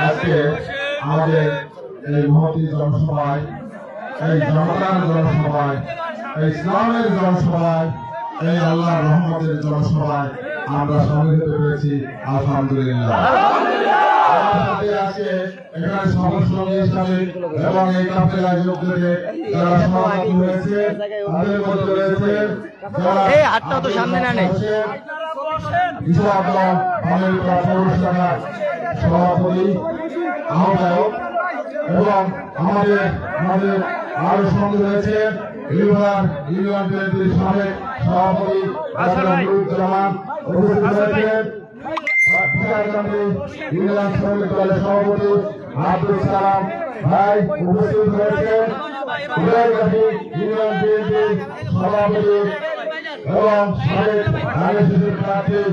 আজকে আমাদের এই মহতি জনসভায় এই জনতার জনসভায় এই ইসলামের জনসভায় এই আল্লাহ রহমতের জনসভায় আমরা সম্মিলিত হয়েছি আলহামদুলিল্লাহ এবং রয়েছে যারা নেই। বিশাল আমেরিকা পৌর শাখার সভাপতি, আহ্বায়ক এবং আমাদের আমাদের আরও সঙ্গে রয়েছে ইউনিয়ন ইউনিয়ন সভাপতি নুরুজ্জামান উপস্থিত রয়েছেন ইউনিয়ন শ্রমিক দলের সভাপতি আব্দুল সালাম ভাই। সভাপতি এবং সাবেক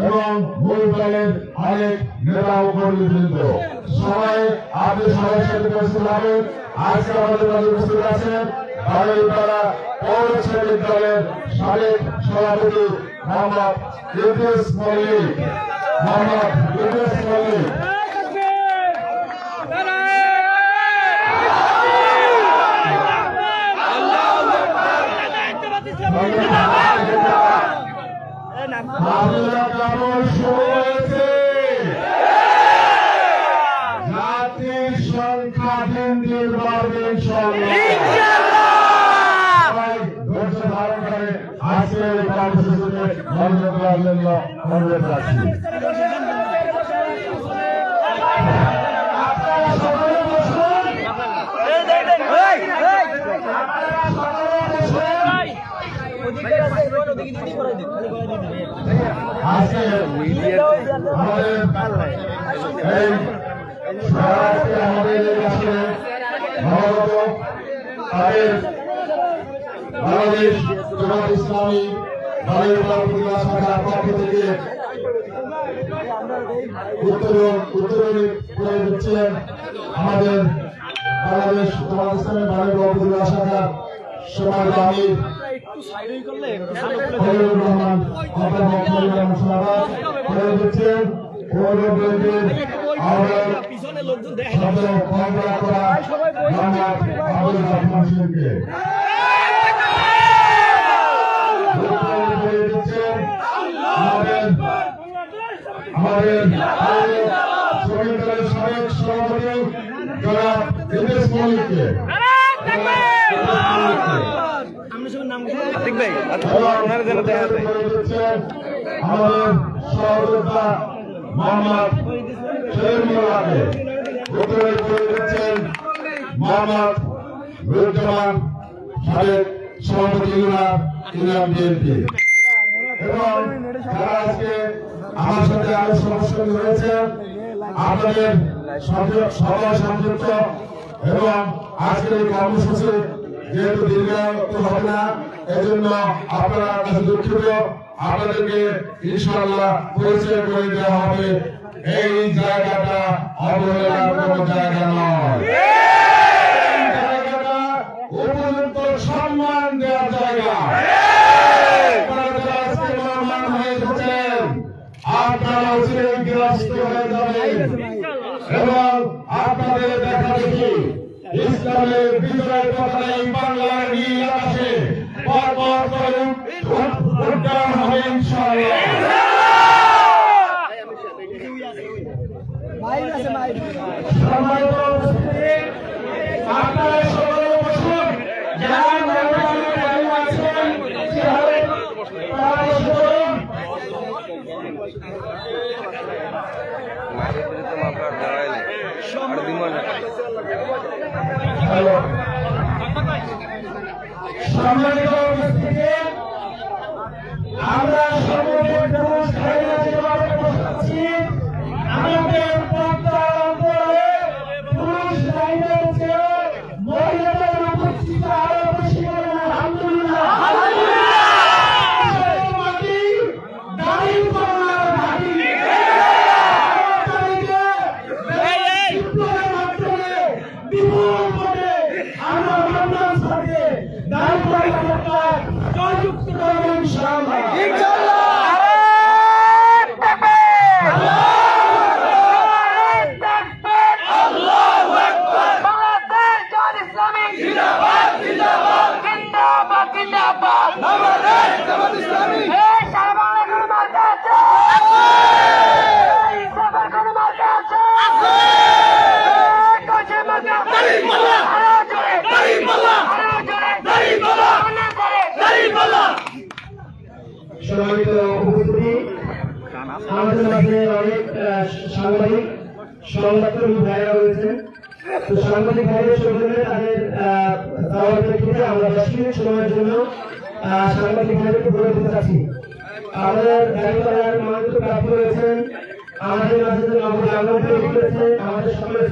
এবং মূল দলের অনেক নেতা কর্মীবৃন্দ। সবাই আপনি সবাই সাথে উপস্থিত হবেন আজকে আমাদের মাঝে উপস্থিত আছেন বাড়িপাড়া পৌর শ্রেণির দলের সাবেক সভাপতি মোহাম্মদ ইউপিএস মল্লিক। মোহাম্মদ ইউপিএস মল্লিক। বাংলা কেমন শুরু হয়েছে জাতির সংখ্যা দিন দিন বাড়বে আজকের কর্মসূচিতে দেওয়ার অনুরোধ আপনারা সকলে বসুন। আপনারা সকলে বসুন। আজকে আমাদের মহারত তাদের বাংলাদেশ জামাত ইসলামী দলের উত্তরণ উত্তরণী করে দিচ্ছেন আমাদের বাংলাদেশ জামাত ইসলামী বাংলা উপজেলা শাখার সমাজ আমির আমাদের শ্রমিক দলের সাবেক সভাপতি জনাব ইদ্রিস মল্লিককে আতিক ভাই ওনারা যেন দেখা যায়। আমাদের সহযোদ্ধা মোহাম্মদ শহীদ মোল্লাকে উত্তরে করে দিচ্ছেন মোহাম্মদ রুজ্জামান সাবেক সভাপতি ইউনিয়ন ইউনিয়ন বিএনপি। এবং যারা আজকে আমার সাথে আরও সমস্যা রয়েছে আপনাদের সবাই সংযুক্ত এবং আজকের এই কর্মসূচি যেহেতু দীর্ঘায়িত হবে না, এজন্য আপনারা কাছে দুঃখিত আপনাদেরকে ইনশাআল্লাহ পরিচয় করে দেওয়া হবে। এই জায়গাটা অবহেলার কোনো জায়গা নয়। জায়গাটা উপযুক্ত সম্মান দেওয়ার জায়গা। আপনারা গৃহস্থ হয়ে যাবেন। এবং আপনাদের দেখা দেখি। ইসলামের বিজয় পতাকা এই বাংলার নীল আকাশে পরপর করে উদ্যান হবে ইনশাআল্লাহ। আপনারা সকলে বসুন। যারা আছেন তারা বসুন সম্মানিত সম্মানিত উপস্থিতি। আমাদের মাঝে অনেক সাংবাদিক, সংবাদকর্মী ভাইরা রয়েছেন। তো সাংবাদিক ভাইদের সকলে তাদের যাওয়ার আমরা দশ মিনিট সময়ের জন্য সাংবাদিক ভাইদেরকে বলে দিতে চাচ্ছি। আমাদের দায়িত্বরার মনোনীত প্রাপ্ত রয়েছেন। আমাদের মাঝে আমাদের সকলের